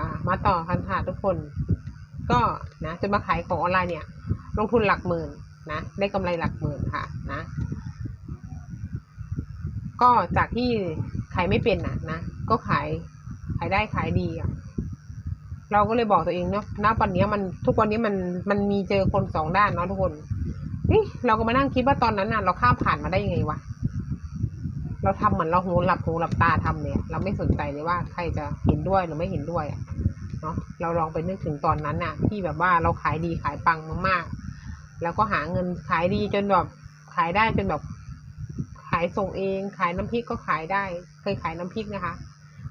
อ่ามาต่อกันค่ะทุกคน ก็นะจะมาขายของออนไลน์เนี่ย ลงทุนหลักหมื่นนะได้กำไรหลักหมื่นค่ะนะ ก็จากที่ขายไม่เป็นนะนะก็ขายขายได้ขายดีอะเราก็เลยบอกตัวเองเนาะณวันนี้มันทุกวันนี้มันมันมีเจอคนสองด้านเนาะทุกคนเฮ้เราก็มานั่งคิดว่าตอนนั้นน่ะ เราข้ามผ่านมาได้ยังไงวะ เราทำเหมือนเราหูหลับหูหลับตาทำเนี่ย เราไม่สนใจเลยว่าใครจะเห็นด้วยหรือไม่เห็นด้วยอะเนาะเราลองไปนึกถึงตอนนั้นน่ะ ที่แบบว่าเราขายดีขายปังมากๆ แล้วก็หาเงินขายดีจนแบบขายได้จนแบบขายส่งเอง ขายน้ำพริกก็ขายได้ เคยขายน้ำพริกนะคะ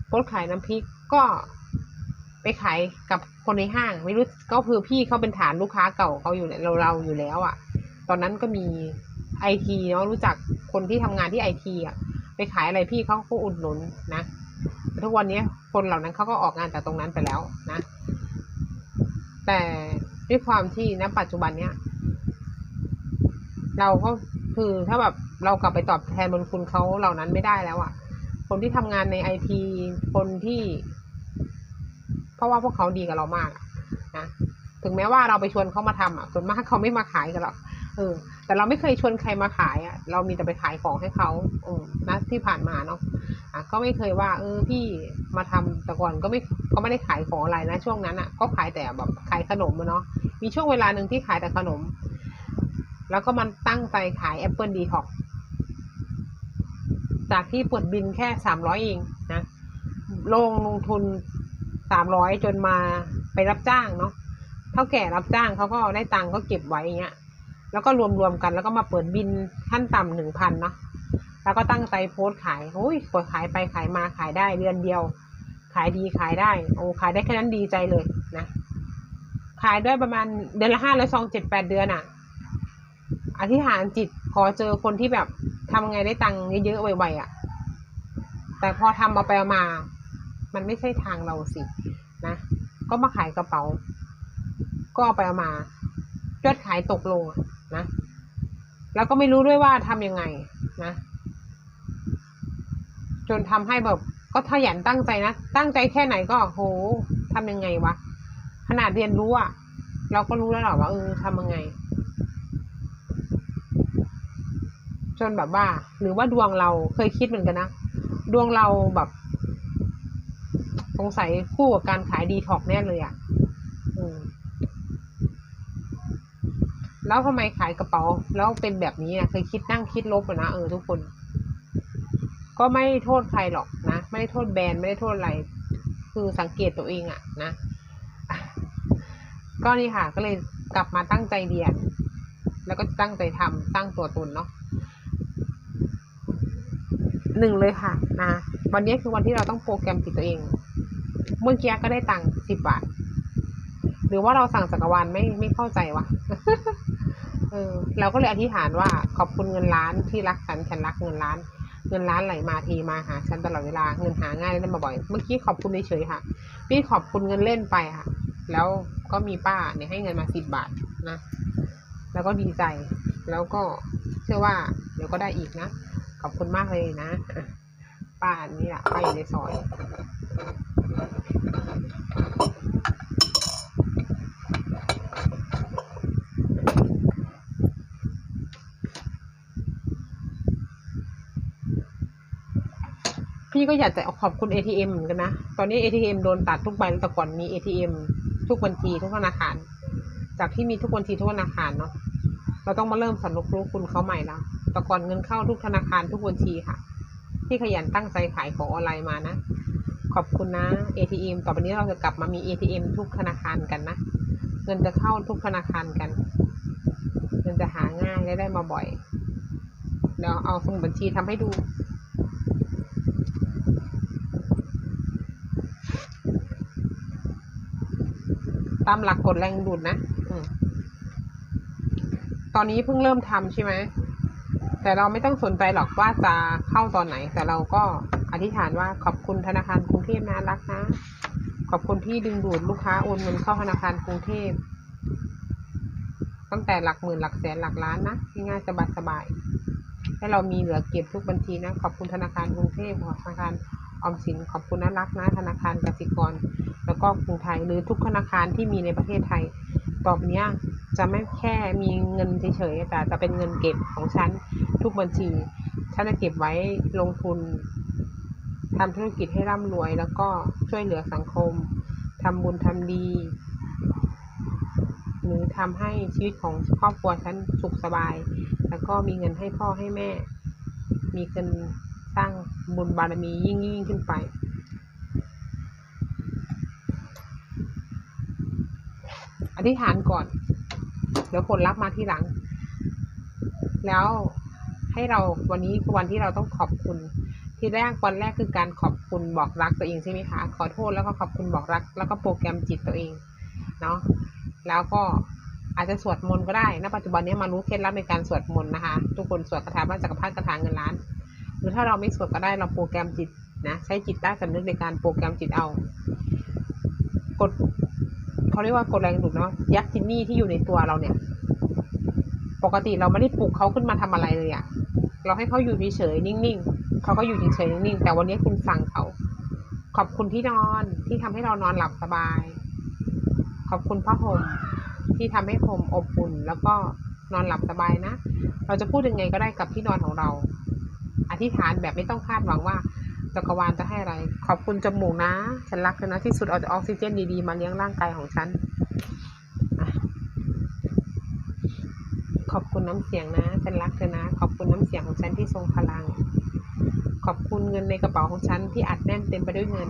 โพสขายน้ำพริกก็ไปขายกับคนในห้าง ไม่รู้ก็คือพี่เขาเป็นฐานลูกค้าเก่าเขาอยู่เนี่ยเราเราอยู่แล้วอะ่ะ ตอนนั้นก็มีไอทีเนาะรู้จักคนที่ทำงานที่ไอทีอะ ไปขายอะไรพี่เขาก็อุดหนุนนะทุกวันนี้คนเหล่านั้นเขาก็ออกงานจากตรงนั้นไปแล้วนะ แต่ด้วยความที่ณปัจจุบันเนี้ยเราก็คือถ้าแบบเรากลับไปตอบแทนบุญคุณเขาเหล่านั้นไม่ได้แล้วอะ่ะ คนที่ทำงานในไอทีคนที่ เพราะว่าพวกเขาดีกับเรามากนะถึงแม้ว่าเราไปชวนเขามาทำอะส่วนมากเขาไม่มาขายกันหรอกเออ แต่เราไม่เคยชวนใครมาขายอะ เรามีแต่ไปขายของให้เขาอืมนะที่ผ่านมาเนาะอะก็ไม่เคยว่า เออพี่มาทำแต่ก่อนก็ไม่ก็ไม่ได้ขายของอะไรนะช่วงนั้นอะ ก็ขายแต่แบบขายขนมเนาะมีช่วงเวลาหนึ่งที่ขายแต่ขนม แล้วก็มันตั้งใจขายแอปเปิลดีท็อกจากที่เปิดบินแค่สามร้อยเองนะลงลงทุนสามร้อยจนมาไปรับจ้างเนาะเท่าแก่รับจ้างเขาก็ได้ตังค์ก็เก็บไว้อย่างเงี้ย แล้วก็รวมรวมๆกันแล้วก็มาเปิดบินขั้นต่ำหนึ่งพันเนาะแล้วก็ตั้งใจโพสต์ขายโอ้ยกดขายไปขายมาขายได้เดือนเดียว ขายดีขายได้ โอ้ขายได้แค่นั้นดีใจเลยนะ ขายด้วยประมาณเดือนละห้าร้อยซองเจ็ดแปดเดือนอะอธิษฐานจิตขอเจอคนที่แบบทำไงได้ตังค์เยอะๆไวๆอะแต่พอทำเอาไปเอามา มันไม่ใช่ทางเราสินะ ก็มาขายกระเป๋า ก็เอาไปเอามายอดขายตกลง นะ แล้วก็ไม่รู้ด้วยว่าทำยังไงนะ จนทำให้แบบก็ขยันตั้งใจนะ ตั้งใจแค่ไหนก็โหทำยังไงวะ ขนาดเรียนรู้อะเราก็รู้แล้วหรอว่าเออทำยังไง จนแบบว่า หรือว่าดวงเราเคยคิดเหมือนกันนะ ดวงเราแบบ สงสัยคู่กับการขายดีท็อกแน่เลยอะ่ะ อืม แล้วทำไมขายกระเป๋า แล้วเป็นแบบนี้นะเคยคิดนั่งคิดลบนะเออทุกคน ก็ไม่โทษใครหรอกนะ ไม่ได้โทษแบรนด์ไม่ได้โทษอะไร คือสังเกตตัวเองอะนะก็นี่ค่ะ ก็เลยกลับมาตั้งใจเรียน แล้วก็ตั้งใจทำตั้งตัวตนเนาะหนึ่งเลยค่ะนะวันนี้คือวันที่เราต้องโปรแกรมจิตตัวเอง เมื่อกี้ก็ได้ตังค์สิบบาท หรือว่าเราสั่งจักรวาลไม่ไม่เข้าใจวะ เออ เราก็เลยอธิษฐานว่าขอบคุณเงินล้านที่รักฉันฉันรักเงินล้าน เงินล้านไหลมาทีมาหาฉันตลอดเวลาเงินหาง่ายได้มาบ่อย เมื่อกี้ขอบคุณเฉยๆค่ะพี่ขอบคุณเงินเล่นไปค่ะ แล้วก็มีป้าเนี่ยให้เงินมาสิบบาทนะแล้วก็ดีใจ แล้วก็เชื่อว่า เดี๋ยวก็ได้อีกนะขอบคุณมากเลยนะอะป้านี่แหละป้าอยู่ในซอย พี่ก็อยากจะขอบคุณ ATM เหมือนกันนะ ตอนนี้ ATM โดนตัดทุกใบแต่ก่อนมี ATM ทุกบัญชีทุกธนาคาร จากที่มีทุกบัญชีทุกธนาคารเนาะ เราต้องมาเริ่มสำนึกรู้คุณเขาใหม่แล้วแต่ก่อนเงินเข้าทุกธนาคารทุกบัญชีค่ะ ที่ขยันตั้งใจขายของออนไลน์มานะ ขอบคุณนะ ATM ต่อไปนี้เราจะกลับมามี ATM ทุกธนาคารกันนะ เงินจะเข้าทุกธนาคารกัน เงินจะหาง่ายและได้มาบ่อย เดี๋ยวเอาสมุดบัญชีทำให้ดู ตามหลักกฎแรงดูดนะอตอนนี้เพิ่งเริ่มทำใช่ไหม แต่เราไม่ต้องสนใจหรอกว่าจะเข้าตอนไหน แต่เราก็อธิษฐานว่าขอบคุณธนาคารกรุงเทพนะรักนะ ขอบคุณที่ดึงดูดลูกค้าโอนเงินเข้าธนาคารกรุงเทพตั้งแต่หลักหมื่นหลักแสนหลักล้านนะง่ายๆสบายๆให้เรามีเหลือเก็บทุกบัญชีนะ ขอบคุณธนาคารกรุงเทพธนาคาร ออมสินขอบคุณนะรักนะธนาคารกสิกร แล้วก็กรุงไทยหรือทุกธนาคารที่มีในประเทศไทยต่อไปเนี้ยจะไม่แค่มีเงินเฉยๆแต่จะเป็นเงินเก็บของฉันทุกบัญชี ฉันจะเก็บไว้ลงทุนทำธุรกิจให้ร่ำรวย แล้วก็ช่วยเหลือสังคมทำบุญทำดี หรือทำให้ชีวิตของครอบครัวฉันสุขสบาย แล้วก็มีเงินให้พ่อให้แม่ มีเงิน สร้างบุญบารมียิ่งยิ่งขึ้นไป อธิษฐานก่อน เดี๋ยวผลลัพธ์มาที่หลัง แล้วให้เราวันนี้วันที่เราต้องขอบคุณ ที่แรกวันแรกคือการขอบคุณบอกรักตัวเองใช่ไหมคะขอโทษแล้วก็ขอบคุณบอกรัก แล้วก็โปรแกรมจิตตัวเองเนาะแล้วก็อาจจะสวดมนต์ก็ได้ ณ ปัจจุบันนี้มารู้เคล็ดลับในการสวดมนต์นะคะ ทุกคนสวดคาถาบ้านจักรพรรดิคาถาเงินล้าน หรือถ้าเราไม่สวดก็ได้เราโปรแกรมจิตนะใช้จิตใต้สำนึกในการโปรแกรมจิตเอา กดเขาเรียกว่ากดแรงดูดเนาะยักษ์จินนี่ที่อยู่ในตัวเราเนี่ย ปกติเราไม่ได้ปลุกเขาขึ้นมาทำอะไรเลยอะเราให้เขาอยู่เฉยๆนิ่งๆเขาก็อยู่เฉยๆนิ่งๆแต่วันนี้คุณสั่งเขา ขอบคุณที่นอนที่ทำให้เรานอนหลับสบาย ขอบคุณผ้าห่มที่ทำให้ผมอบอุ่นแล้วก็นอนหลับสบายนะ เราจะพูดยังไงก็ได้กับที่นอนของเรา ธิษฐานแบบไม่ต้องคาดหวังว่าจักรวาลจะให้อะไร ขอบคุณจมูกนะ ฉันรักเธอนะที่สุดเอาออกซิเจนดีๆ มาเลี้ยงร่างกายของฉัน ขอบคุณน้ำเสียงนะ ฉันรักเธอนะ ขอบคุณน้ำเสียงของฉันที่ทรงพลัง ขอบคุณเงินในกระเป๋าของฉันที่อัดแน่นเต็มไปด้วยเงิน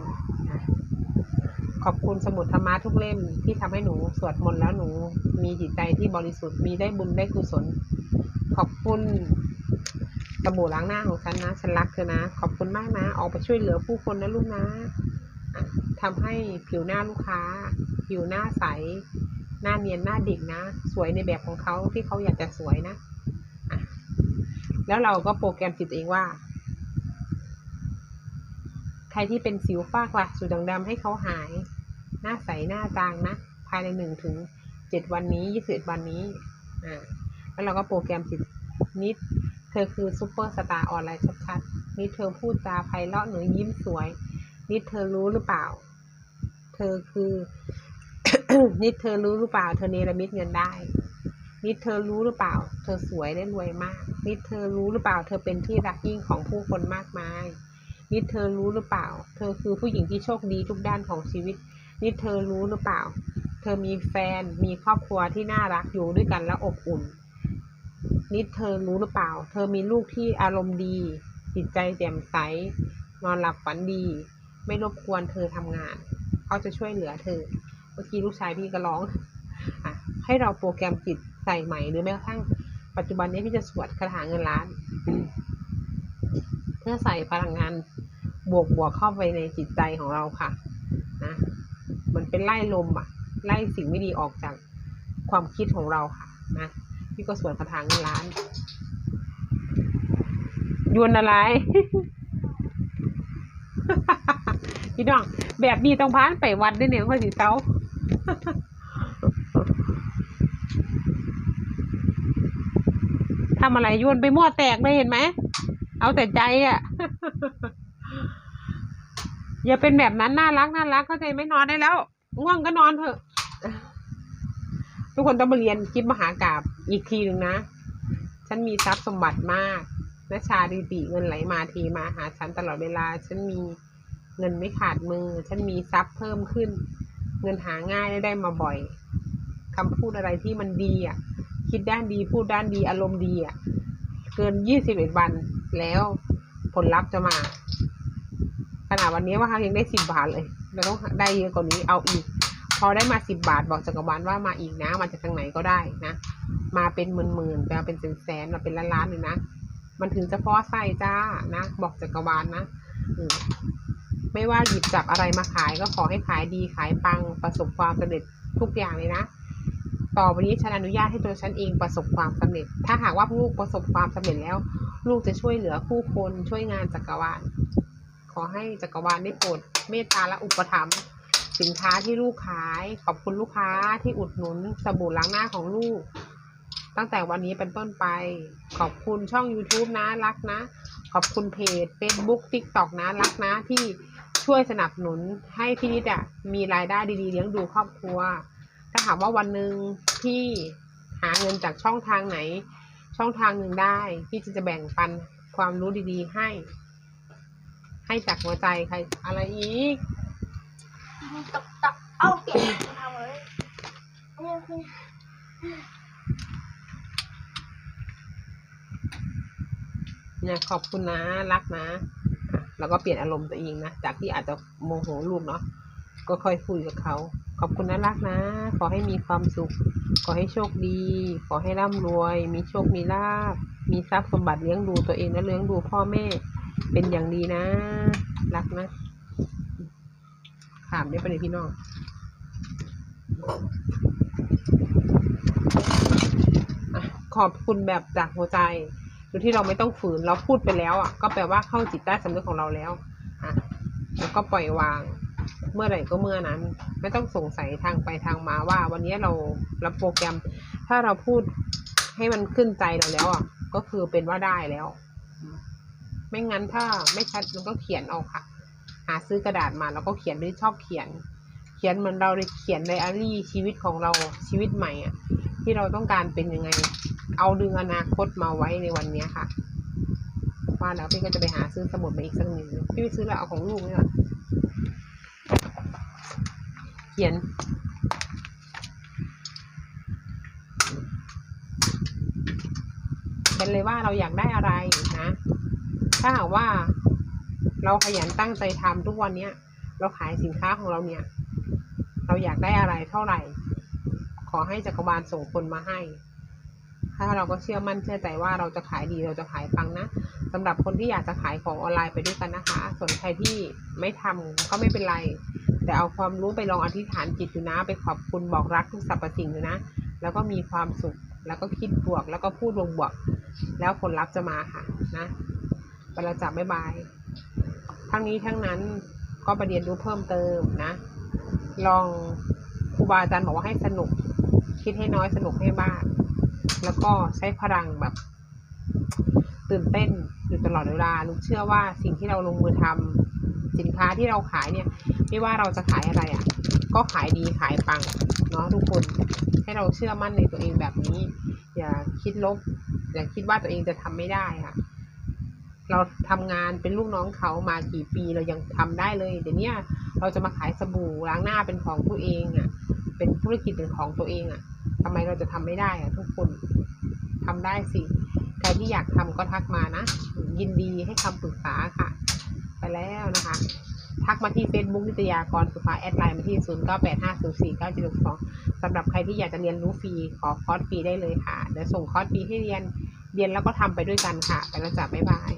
ขอบคุณสมุดธรรมะทุกเล่มที่ทำให้หนูสวดมนต์แล้วหนู มีจิตใจที่บริสุทธิ์มีได้บุญได้กุศล ขอบคุณ สบู่ล้างหน้าของฉันนะฉันรักเธอนะ ขอบคุณมากนะ ออกไปช่วยเหลือผู้คนนะลูกนะอะทำให้ผิวหน้าลูกค้า ผิวหน้าใส หน้าเนียนหน้าเด็กนะ สวยในแบบของเขาที่เขาอยากจะสวยนะแล้วเราก็โปรแกรมจิตเองว่า ใครที่เป็นสิวฝ้ากระจุดด่างดำให้เขาหาย หน้าใสหน้าจางนะ ภายในหนึ่งถึงเจ็ดวันนี้ยี่สิบวันนี้อ่าแล้วเราก็โปรแกรมจิตนิด เธอคือซูเปอร์สตาร์ออนไลน์ชัดๆนิดเธอพูดจาไพเราะหนูยิ้มสวยนิดเธอรู้หรือเปล่า เธอคือนิดเธอรู้หรือเปล่า เธอเนรมิตเงินได้นิดเธอรู้หรือเปล่า เธอสวยและรวยมากนิดเธอรู้หรือเปล่า เธอเป็นที่รักยิ่งของผู้คนมากมายนิดเธอรู้หรือเปล่า เธอคือผู้หญิงที่โชคดีทุกด้านของชีวิตนิดเธอรู้หรือเปล่า เธอมีแฟน มีครอบครัวที่น่ารักอยู่ด้วยกันแล้วอบอุ่น นิดเธอรู้หรือเปล่า เธอมีลูกที่อารมณ์ดี จิตใจแจ่มใส นอนหลับฝันดี ไม่รบกวนเธอทำงาน เขาจะช่วยเหลือเธอ เมื่อกี้ลูกชายพี่ก็ร้องอะให้เราโปรแกรมจิตใส่ใหม่หรือแม้กระทั่งปัจจุบันนี้พี่จะสวดคาถาเงินล้าน เพื่อใส่พลังงานบวกบวกๆเข้าไปในจิตใจของเราค่ะนะมันเป็นไล่ลมอะไล่สิ่งไม่ดีออกจากความคิดของเราค่ะนะ พี่ก็สวดคาถาเงินล้านยวนอะไร พี่น้อง แบบนี้ต้องพานไปวัดด้วยเนี่ยค่อยสิเซาทำอะไรโยนไปมั่วแตกเลยเห็นไหม เอาแต่ใจอะ อย่าเป็นแบบนั้นน่ารักน่ารักเข้าใจไหมนอนได้แล้ว ง่วงก็นอนเถอะ ทุกคนต้องมาเรียนคิดมหากราบอีกทีหนึ่งนะ ฉันมีทรัพย์สมบัติมากนะชาดีติเงินไหลมาทีมาหาฉันตลอดเวลา ฉันมีเงินไม่ขาดมือ ฉันมีทรัพย์เพิ่มขึ้น เงินหาง่ายและได้มาบ่อยคำพูดอะไรที่มันดีอะ คิดด้านดีพูดด้านดีอารมณ์ดีอะ เกินยี่สิบเอ็ดวันแล้วผลลัพธ์จะมา ขนาดวันนี้ว่าเขายังได้สิบบาทเลย เราต้องได้เยอะกว่านี้เอาอีก พอได้มาสิบบาทบอกจักรวาลว่ามาอีกนะมาจากทางไหนก็ได้นะ มาเป็นหมื่นๆไปเอาเป็นแสนๆมาเป็นล้านๆเลยนะมันถึงจะพอใส่จ้านะบอกจักรวาลนะอไม่ว่าหยิบจับอะไรมาขายก็ขอให้ขายดีขายปังประสบความสำเร็จทุกอย่างเลยนะ ต่อวันนี้ฉันอนุญาตให้ตัวฉันเองประสบความสำเร็จ ถ้าหากว่าลูกประสบความสำเร็จแล้ว ลูกจะช่วยเหลือผู้คนช่วยงานจักรวาล ขอให้จักรวาลได้โปรดเมตตาและอุปถัมภ์ สินค้าที่ลูกขาย ขอบคุณลูกค้าที่อุดหนุนสบู่ล้างหน้าของลูก ตั้งแต่วันนี้เป็นต้นไป ขอบคุณช่อง YouTube นะรักนะ ขอบคุณเพจ Facebook TikTok นะรักนะที่ช่วยสนับสนุนให้พี่นิดอะมีรายได้ดีๆ เลี้ยงดูครอบครัว ถ้าหากว่าวันหนึ่งพี่หาเงินจากช่องทางไหน ช่องทางหนึ่งได้พี่จะจะแบ่งปันความรู้ดีๆให้ ให้จากหัวใจใครอะไรอีก ตกตกเอาเปลี่ยนทำเลยนี่คือเนี่ยขอบคุณนะรักนะ แล้วก็เปลี่ยนอารมณ์ตัวเองนะ จากที่อาจจะโมโหลูกเนาะก็ค่อยคุยกับเขา ขอบคุณนะรักนะ ขอให้มีความสุข ขอให้โชคดี ขอให้ร่ำรวย มีโชคมีลาภมีทรัพย์สมบัติเลี้ยงดูตัวเองและเลี้ยงดูพ่อแม่ เป็นอย่างดีนะ รักนะามได้ปะเด็นพี่น้องอขอบคุณแบบจากหัวใจโดยที่เราไม่ต้องฝืนเราพูดไปแล้วอะ ก็แปลว่าเข้าจิตใต้สำนึกของเราแล้วอะแล้วก็ปล่อยวาง เมื่อไหร่ก็เมื่อนั้น ไม่ต้องสงสัยทางไปทางมาว่า วันนี้เราเราโปรแกรม ถ้าเราพูดให้มันขึ้นใจเราแล้วอะก็คือเป็นว่าได้แล้ว ไม่งั้นถ้าไม่ชัดมันก็เขียนเอาค่ะาซื้อกระดาษมาแล้วก็เขียนด้วยชอบเขียน เขียนเหมือนเราเขียนไดอารี่ชีวิตของเราชีวิตใหม่อะที่เราต้องการเป็นยังไง เอาดึงอนาคตมาไว้ในวันนี้ค่ะว่าแล้วพี่ก็จะไปหาซื้อสมุดมาอีกสักหนึ่งพี่ไปซื้อแล้วเอาของลูกนี่แหละเขียนเป็นเลยว่าเราอยากได้อะไรนะ ถ้าหากว่า เราขยันตั้งใจทำทุกวันเนี้ย เราขายสินค้าของเราเนี่ย เราอยากได้อะไรเท่าไหร่ ขอให้จักรวาลส่งคนมาให้ ถ้าเราก็เชื่อมั่นเชื่อใจว่าเราจะขายดีเราจะขายปังนะสำหรับคนที่อยากจะขายของออนไลน์ไปด้วยกันนะคะ ส่วนใครที่ไม่ทำก็ไม่เป็นไร แต่เอาความรู้ไปลองอธิษฐานจิตดูนะ ไปขอบคุณบอกรักทุกสรรพสิ่งดูนะ แล้วก็มีความสุข แล้วก็คิดบวก แล้วก็พูดบวกบวก แล้วผลลัพธ์จะมาค่ะนะไปแล้วจับบ๊ายบาย ทั้งนี้ทั้งนั้นก็ไปเรียนรู้เพิ่มเติมนะ ลองครูบาอาจารย์บอกว่าให้สนุก คิดให้น้อยสนุกให้มาก แล้วก็ใช้พลังแบบ ตื่นเต้นอยู่ตลอดเวลาลูกเชื่อว่าสิ่งที่เราลงมือทำสินค้าที่เราขายเนี่ย ไม่ว่าเราจะขายอะไรอะ่ะ ก็ขายดีขายปังเนาะทุกคนให้เราเชื่อมั่นในตัวเองแบบนี้ อย่าคิดลบ อย่าคิดว่าตัวเองจะทำไม่ได้ค่ะ เราทำงานเป็นลูกน้องเขามากี่ปีเรายังทำได้เลยเดี๋ยวนี้เราจะมาขายสบู่ล้างหน้าเป็นของตัวเองอะ่ะ เป็นธุรกิจเป็นของตัวเองอะ่ะทำไมเราจะทำไม่ได้อะ่ะ ทุกคนทำได้สิใครที่อยากทำก็ทักมานะยินดีให้คำปรึกษาค่ะ ไปแล้วนะคะทักมาที่ Facebook นิตยากรสุภาแอดไลน์มาที่ 0 9 8 5 0 4 9 7 6 2สำหรับใครที่อยากจะเรียนรู้ฟรีขอคอร์สฟรีได้เลยค่ะ เดี๋ยวส่งคอร์สฟรีให้เรียน เรียนแล้วก็ทำไปด้วยกันค่ะ ไปแล้วจ้ะบ๊ายบาย